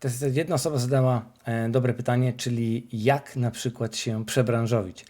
To jest jedna osoba zadała e, dobre pytanie, czyli jak na przykład się przebranżowić.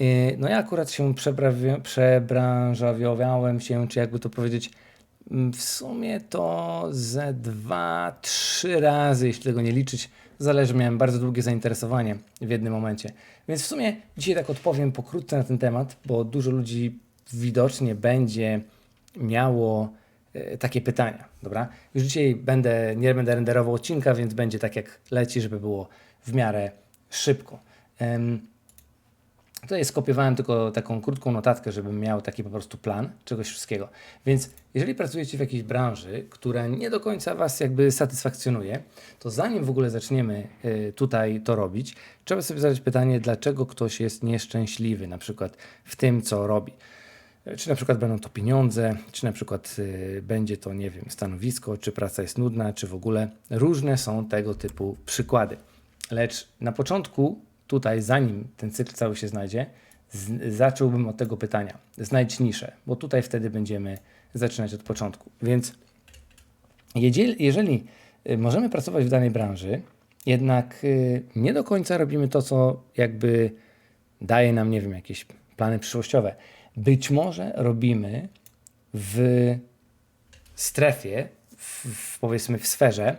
E, no ja akurat się przebranżowiowałem się, czy jakby to powiedzieć, w sumie to ze dwa, trzy razy, jeśli tego nie liczyć. Zależy, miałem bardzo długie zainteresowanie w jednym momencie. Więc w sumie dzisiaj tak odpowiem pokrótce na ten temat, bo dużo ludzi widocznie będzie miało takie pytania, dobra? Już dzisiaj będę, nie będę renderował odcinka, więc będzie tak jak leci, żeby było w miarę szybko. Tutaj skopiowałem tylko taką krótką notatkę, żebym miał taki po prostu plan czegoś wszystkiego. Więc jeżeli pracujecie w jakiejś branży, która nie do końca Was jakby satysfakcjonuje, to zanim w ogóle zaczniemy y, tutaj to robić, trzeba sobie zadać pytanie, dlaczego ktoś jest nieszczęśliwy na przykład w tym, co robi. Czy na przykład będą to pieniądze, czy na przykład y, będzie to, nie wiem, stanowisko, czy praca jest nudna, czy w ogóle różne są tego typu przykłady. Lecz na początku, tutaj, zanim ten cykl cały się znajdzie, zacząłbym od tego pytania. Znajdź niszę, bo tutaj wtedy będziemy zaczynać od początku. Więc jeżeli, jeżeli y, możemy pracować w danej branży, jednak y, nie do końca robimy to, co jakby daje nam, nie wiem, jakieś plany przyszłościowe. Być może robimy w strefie, w, w, powiedzmy w sferze,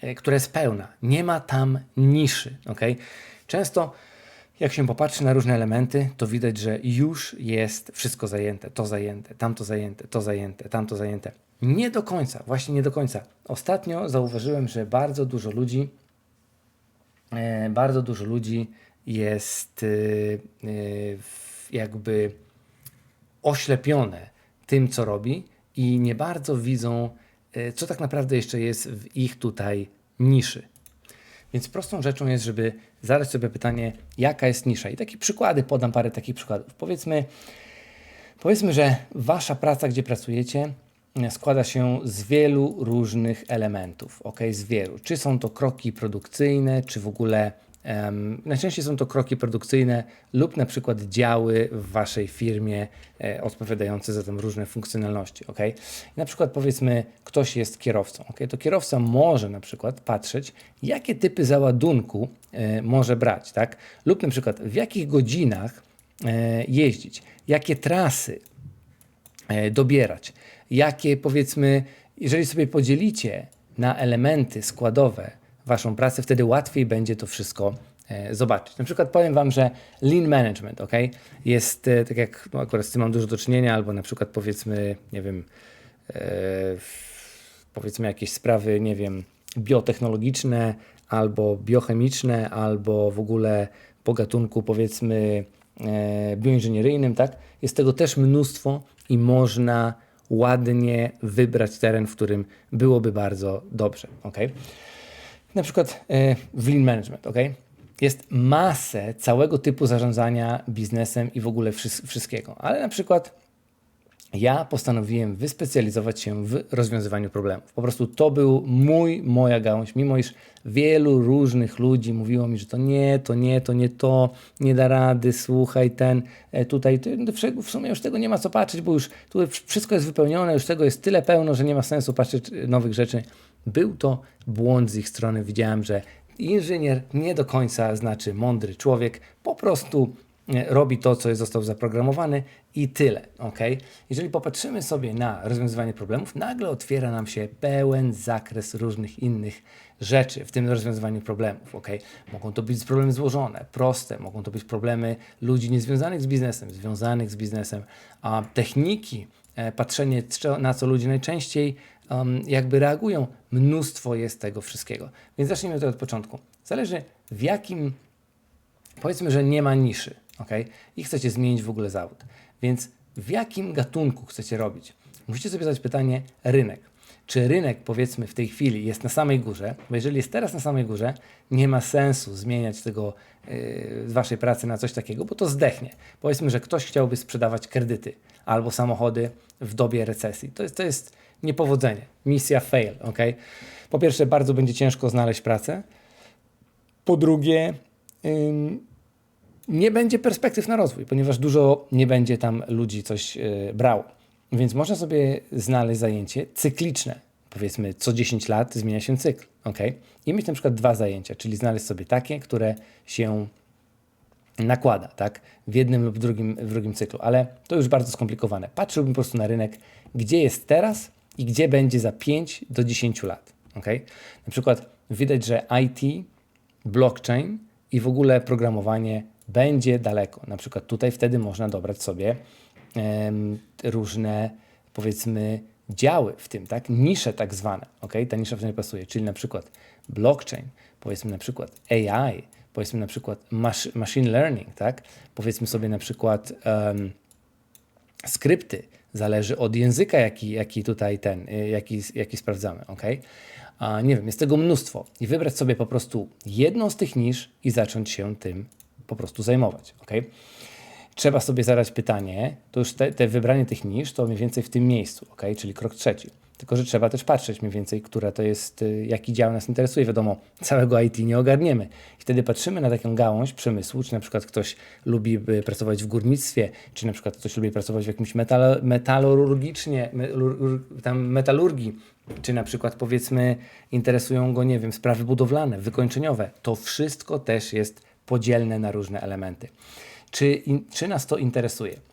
e, która jest pełna. Nie ma tam niszy. Okay? Często jak się popatrzy na różne elementy, to widać, że już jest wszystko zajęte, to zajęte, tamto zajęte, to zajęte, tamto zajęte. Nie do końca, właśnie nie do końca. Ostatnio zauważyłem, że bardzo dużo ludzi, e, bardzo dużo ludzi jest e, jakby oślepione tym, co robi i nie bardzo widzą, e, co tak naprawdę jeszcze jest w ich tutaj niszy. Więc prostą rzeczą jest, żeby zadać sobie pytanie, jaka jest nisza. I takie przykłady, podam parę takich przykładów. Powiedzmy, powiedzmy, że wasza praca, gdzie pracujecie, e, składa się z wielu różnych elementów, ok, z wielu. Czy są to kroki produkcyjne, czy w ogóle najczęściej są to kroki produkcyjne lub na przykład działy w waszej firmie e, odpowiadające za tam różne funkcjonalności, ok? Na przykład powiedzmy, ktoś jest kierowcą, ok? To kierowca może na przykład patrzeć, jakie typy załadunku e, może brać, tak? Lub na przykład w jakich godzinach e, jeździć, jakie trasy dobierać. Jakie powiedzmy, jeżeli sobie podzielicie na elementy składowe waszą pracę, wtedy łatwiej będzie to wszystko e, zobaczyć. Na przykład powiem wam, że lean management, ok? Jest e, tak jak no akurat z tym mam dużo do czynienia, albo na przykład powiedzmy, nie wiem, e, powiedzmy jakieś sprawy, nie wiem, biotechnologiczne, albo biochemiczne, albo w ogóle po gatunku powiedzmy e, bioinżynieryjnym, tak? Jest tego też mnóstwo i można ładnie wybrać teren, w którym byłoby bardzo dobrze, ok? Na przykład e, w lean management, ok? Jest masę całego typu zarządzania biznesem i w ogóle wszys- wszystkiego, ale na przykład ja postanowiłem wyspecjalizować się w rozwiązywaniu problemów. Po prostu to był mój, moja gałąź, mimo iż wielu różnych ludzi mówiło mi, że to nie, to nie, to nie to, nie da rady, słuchaj, ten, e, tutaj, w- sumie już tego nie ma co patrzeć, bo już tu wszystko jest wypełnione, już tego jest tyle pełno, że nie ma sensu patrzeć nowych rzeczy. Był to błąd z ich strony. Widziałem, że inżynier nie do końca znaczy mądry człowiek, po prostu e, robi to, co został zaprogramowany i tyle, ok? Jeżeli popatrzymy sobie na rozwiązywanie problemów, nagle otwiera nam się pełen zakres różnych innych rzeczy w tym rozwiązywaniu problemów, ok? Mogą to być problemy złożone, proste, mogą to być problemy ludzi niezwiązanych z biznesem, związanych z biznesem, a techniki, e, patrzenie na co ludzie najczęściej um, jakby reagują, mnóstwo jest tego wszystkiego. Więc zacznijmy to od początku. Zależy w jakim powiedzmy, że nie ma niszy, ok? I chcecie zmienić w ogóle zawód. Więc w jakim gatunku chcecie robić? Musicie sobie zadać pytanie rynek. Czy rynek, powiedzmy, w tej chwili jest na samej górze? Bo jeżeli jest teraz na samej górze, nie ma sensu zmieniać tego yy, waszej pracy na coś takiego, bo to zdechnie. Powiedzmy, że ktoś chciałby sprzedawać kredyty albo samochody w dobie recesji. To jest, to jest niepowodzenie, misja fail, ok? Po pierwsze, bardzo będzie ciężko znaleźć pracę. Po drugie, ym, nie będzie perspektyw na rozwój, ponieważ dużo nie będzie tam ludzi coś yy, brało. Więc można sobie znaleźć zajęcie cykliczne. Powiedzmy, co 10 lat zmienia się cykl. ok? I mieć na przykład dwa zajęcia, czyli znaleźć sobie takie, które się nakłada, tak? W jednym lub drugim, w drugim cyklu, ale to już bardzo skomplikowane. Patrzyłbym po prostu na rynek, gdzie jest teraz i gdzie będzie za 5 do 10 lat, ok? Na przykład widać, że IT, blockchain i w ogóle programowanie będzie daleko. Na przykład tutaj wtedy można dobrać sobie em, różne, powiedzmy, działy w tym, tak? Nisze tak zwane, ok? Ta nisza w nie pasuje, czyli na przykład blockchain, powiedzmy na przykład AI, powiedzmy na przykład machine learning, tak? Powiedzmy sobie na przykład em, skrypty, zależy od języka, jaki, jaki tutaj ten, y, jaki, jaki sprawdzamy, ok? A nie wiem, jest tego mnóstwo i wybrać sobie po prostu jedną z tych nisz i zacząć się tym po prostu zajmować, ok? Trzeba sobie zadać pytanie, to już te, te wybranie tych nisz to mniej więcej w tym miejscu, ok? Czyli krok trzeci. Tylko, że trzeba też patrzeć mniej więcej, która to jest, y, jaki dział nas interesuje. Wiadomo, całego IT nie ogarniemy. I wtedy patrzymy na taką gałąź przemysłu, czy na przykład ktoś lubi y, pracować w górnictwie, czy na przykład ktoś lubi pracować w jakimś metal, metalurgicznie, tam metalurgii, czy na przykład powiedzmy interesują go, nie wiem, sprawy budowlane, wykończeniowe. To wszystko też jest podzielne na różne elementy. Czy, czy nas to interesuje?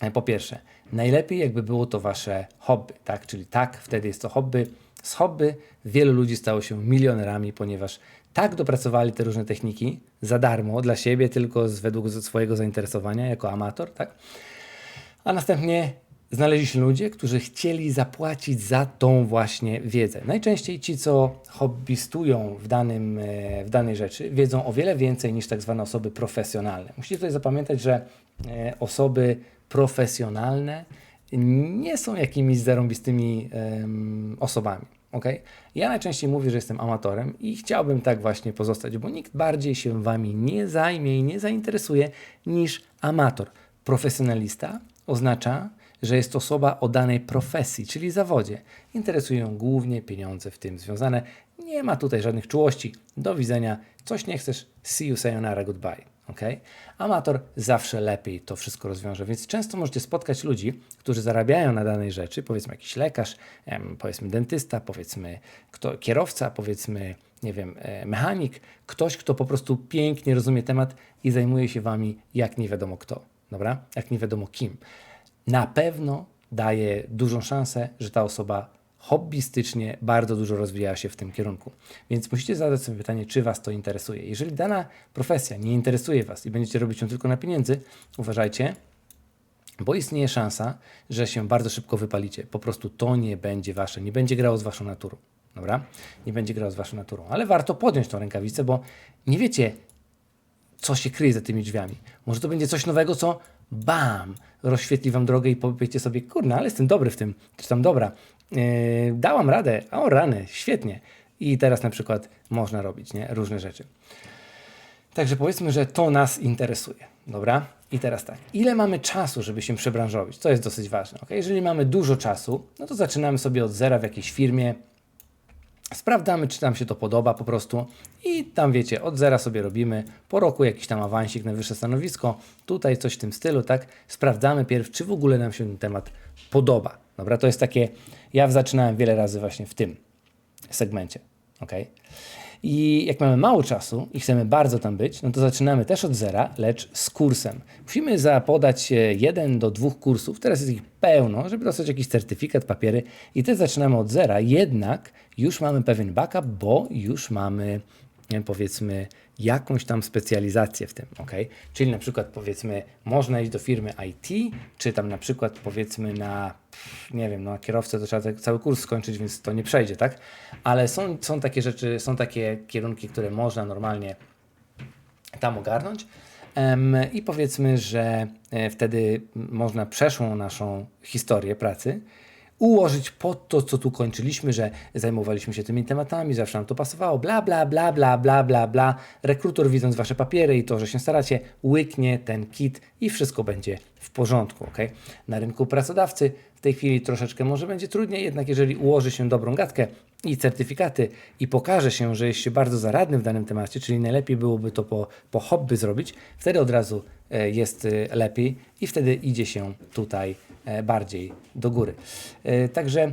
E, Po pierwsze, najlepiej jakby było to wasze hobby, tak? Czyli tak, wtedy jest to hobby. Z hobby wielu ludzi stało się milionerami, ponieważ tak dopracowali te różne techniki za darmo dla siebie, tylko z, według swojego zainteresowania jako amator, tak? A następnie znaleźli się ludzie, którzy chcieli zapłacić za tą właśnie wiedzę. Najczęściej ci, co hobbystują w, danym, e, w danej rzeczy, wiedzą o wiele więcej niż tak zwane osoby profesjonalne. Musicie tutaj zapamiętać, że e, osoby profesjonalne nie są jakimiś zarąbistymi em, osobami. Okay? Ja najczęściej mówię, że jestem amatorem i chciałbym tak właśnie pozostać, bo nikt bardziej się wami nie zajmie i nie zainteresuje niż amator. Profesjonalista oznacza, że jest osoba o danej profesji, czyli zawodzie. Interesują głównie pieniądze w tym związane. Nie ma tutaj żadnych czułości. Do widzenia. Coś nie chcesz. See you, sayonara, goodbye. Okay? Amator zawsze lepiej to wszystko rozwiąże, więc często możecie spotkać ludzi, którzy zarabiają na danej rzeczy, powiedzmy jakiś lekarz, powiedzmy dentysta, powiedzmy kto, kierowca, powiedzmy, nie wiem, e, mechanik, ktoś, kto po prostu pięknie rozumie temat i zajmuje się wami jak nie wiadomo kto, dobra? Jak nie wiadomo kim. Na pewno daje dużą szansę, że ta osoba hobbystycznie bardzo dużo rozwijała się w tym kierunku. Więc musicie zadać sobie pytanie, czy Was to interesuje. Jeżeli dana profesja nie interesuje Was i będziecie robić ją tylko na pieniędzy, uważajcie, bo istnieje szansa, że się bardzo szybko wypalicie. Po prostu to nie będzie Wasze, nie będzie grało z Waszą naturą. Dobra? Nie będzie grało z Waszą naturą. Ale warto podjąć tą rękawicę, bo nie wiecie, co się kryje za tymi drzwiami. Może to będzie coś nowego, co bam, rozświetli wam drogę i powiecie sobie, kurna, ale jestem dobry w tym, czy tam dobra, yy, dałam radę, o rany, świetnie. I teraz na przykład można robić nie? różne rzeczy. Także powiedzmy, że to nas interesuje, dobra? I teraz tak, ile mamy czasu, żeby się przebranżowić? To jest dosyć ważne, ok? Jeżeli mamy dużo czasu, no to zaczynamy sobie od zera w jakiejś firmie, Sprawdzamy, czy nam się to podoba po prostu i tam wiecie, od zera sobie robimy, po roku jakiś tam awansik na wyższe stanowisko, tutaj coś w tym stylu, tak? Sprawdzamy pierw, czy w ogóle nam się ten temat podoba. Dobra, to jest takie, ja zaczynałem wiele razy właśnie w tym segmencie, ok? I jak mamy mało czasu i chcemy bardzo tam być, no to zaczynamy też od zera, lecz z kursem. Musimy zapodać jeden do dwóch kursów, teraz jest ich pełno, żeby dostać jakiś certyfikat, papiery. I też zaczynamy od zera, jednak już mamy pewien backup, bo już mamy powiedzmy jakąś tam specjalizację w tym, ok? Czyli na przykład powiedzmy można iść do firmy IT, czy tam na przykład powiedzmy na, nie wiem, na kierowcę to trzeba cały kurs skończyć, więc to nie przejdzie, tak? Ale są, są takie rzeczy, są takie kierunki, które można normalnie tam ogarnąć. I powiedzmy, że e, wtedy można przeszłą naszą historię pracy ułożyć pod to, co tu kończyliśmy, że zajmowaliśmy się tymi tematami, zawsze nam to pasowało, bla, bla, bla, bla, bla, bla, bla. Rekrutor widząc Wasze papiery i to, że się staracie, łyknie ten kit i wszystko będzie w porządku, ok? Na rynku pracodawcy w tej chwili troszeczkę może będzie trudniej, jednak jeżeli ułoży się dobrą gadkę i certyfikaty i pokaże się, że jest się bardzo zaradny w danym temacie, czyli najlepiej byłoby to po, po hobby zrobić, wtedy od razu jest e, lepiej i wtedy idzie się tutaj e, bardziej do góry. E, Także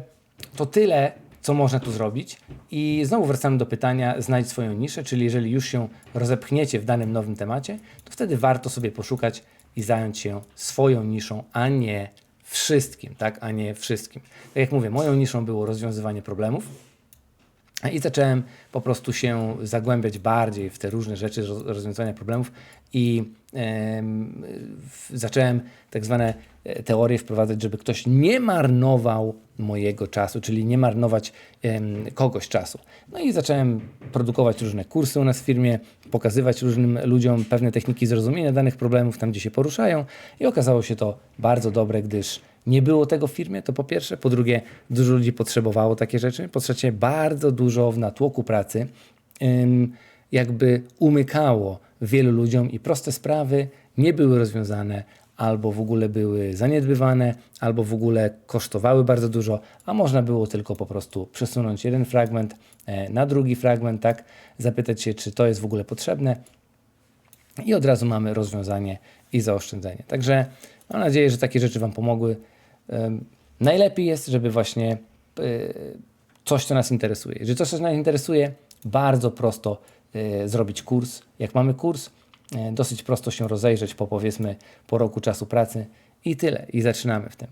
to tyle co można tu zrobić. I znowu wracamy do pytania, znajdź swoją niszę, czyli jeżeli już się rozepchniecie w danym nowym temacie, to wtedy warto sobie poszukać i zająć się swoją niszą, a nie wszystkim, tak? A nie wszystkim. Tak jak mówię, moją niszą było rozwiązywanie problemów, i zacząłem po prostu się zagłębiać bardziej w te różne rzeczy roz- rozwiązywania problemów i w- zacząłem tak zwane e, teorie wprowadzać, żeby ktoś nie marnował mojego czasu, czyli nie marnować em, kogoś czasu. No i zacząłem produkować różne kursy u nas w firmie, pokazywać różnym ludziom pewne techniki zrozumienia danych problemów tam, gdzie się poruszają i okazało się to bardzo dobre, gdyż nie było tego w firmie, to po pierwsze. Po drugie, dużo ludzi potrzebowało takie rzeczy. Po trzecie, bardzo dużo w natłoku pracy jakby umykało wielu ludziom i proste sprawy nie były rozwiązane, albo w ogóle były zaniedbywane, albo w ogóle kosztowały bardzo dużo, a można było tylko po prostu przesunąć jeden fragment e, na drugi fragment, tak? Zapytać się, czy to jest w ogóle potrzebne, i od razu mamy rozwiązanie i zaoszczędzenie. Także mam nadzieję, że takie rzeczy Wam pomogły. Najlepiej jest, żeby właśnie y, coś, co nas interesuje. Jeżeli coś, co nas interesuje, bardzo prosto y, zrobić kurs. Jak mamy kurs, y, dosyć prosto się rozejrzeć po powiedzmy po roku czasu pracy i tyle. I zaczynamy w tym.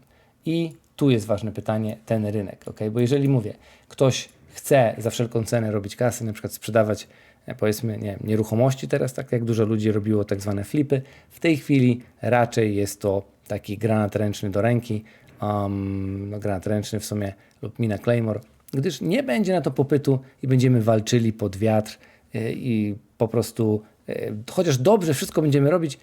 I tu jest ważne pytanie, ten rynek, ok? Bo jeżeli mówię, ktoś chce za wszelką cenę robić kasy, na przykład sprzedawać e, powiedzmy, nie nieruchomości teraz, tak jak dużo ludzi robiło tak zwane flipy, w tej chwili raczej jest to taki granat ręczny do ręki, um, no granat ręczny w sumie lub mina Claymore, gdyż nie będzie na to popytu i będziemy walczyli pod wiatr e, i po prostu, e, chociaż dobrze wszystko będziemy robić,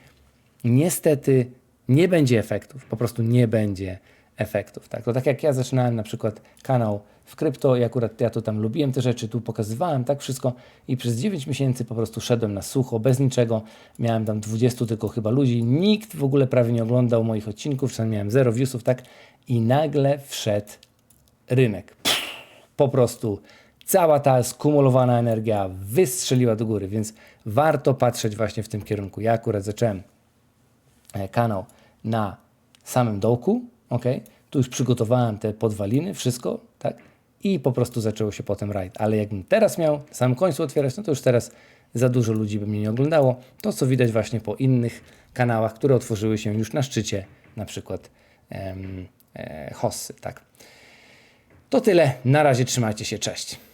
niestety nie będzie efektów, po prostu nie będzie efektów. Tak? To tak jak ja zaczynałem na przykład kanał w krypto i akurat ja to tam lubiłem te rzeczy, tu pokazywałem, tak wszystko i przez 9 miesięcy po prostu szedłem na sucho, bez niczego, miałem tam 20 tylko chyba ludzi, nikt w ogóle prawie nie oglądał moich odcinków, czasami miałem zero viewsów, tak i nagle wszedł rynek. Po prostu cała ta skumulowana energia wystrzeliła do góry, więc warto patrzeć właśnie w tym kierunku. Ja akurat zacząłem e, kanał na samym dołku, ok? Tu już przygotowałem te podwaliny, wszystko, tak? I po prostu zaczęło się potem rajd. Ale jakbym teraz miał samym końcu otwierać, no to już teraz za dużo ludzi by mnie nie oglądało. To, co widać właśnie po innych kanałach, które otworzyły się już na szczycie, na przykład em, e, Hossy, tak? To tyle. Na razie trzymajcie się. Cześć.